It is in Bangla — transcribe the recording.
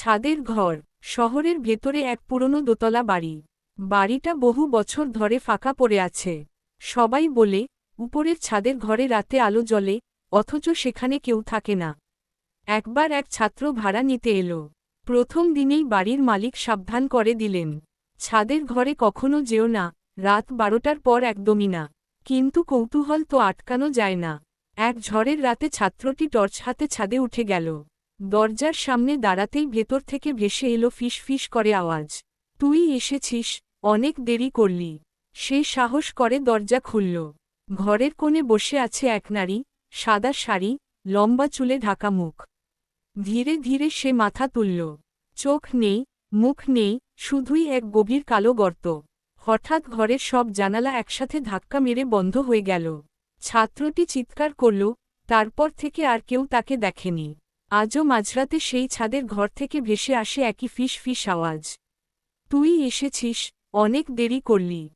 ছাদের ঘর, শহরের ভেতরে এক পুরনো দোতলা বাড়ি। বাড়িটা বহু বছর ধরে ফাঁকা পড়ে আছে। সবাই বলে, উপরের ছাদের ঘরে রাতে আলো জ্বলে, অথচ সেখানে কেউ থাকে না। একবার এক ছাত্র ভাড়া নিতে এলো। প্রথম দিনেই বাড়ির মালিক সাবধান করে দিলেন। ছাদের ঘরে কখনো যেও না, রাত বারোটার পর একদমই না। কিন্তু কৌতূহল তো আটকানো যায় না। এক ঝড়ের রাতে ছাত্রটি টর্চ হাতে ছাদে উঠে গেল। দরজার সামনে দাঁড়াতেই ভেতর থেকে ভেসে এলো ফিস ফিস করে আওয়াজ। তুই এসেছিস, অনেক দেরি করলি। সে সাহস করে দরজা খুলল। ঘরের কোণে বসে আছে এক নারী, সাদা শাড়ি, লম্বা চুলে ঢাকা মুখ। ধীরে ধীরে সে মাথা তুলল। চোখ নেই, মুখ নেই, শুধুই এক গভীর কালো গর্ত। হঠাৎ ঘরের সব জানালা একসাথে ধাক্কা মেরে বন্ধ হয়ে গেল। ছাত্রটি চিৎকার করল, তারপর থেকে আর কেউ তাকে দেখেনি। আজও মাঝরাতে সেই ছাদের ঘর থেকে ভেসে আসে একই ফিস ফিস আওয়াজ। তুই এসেছিস, অনেক দেরি করলি।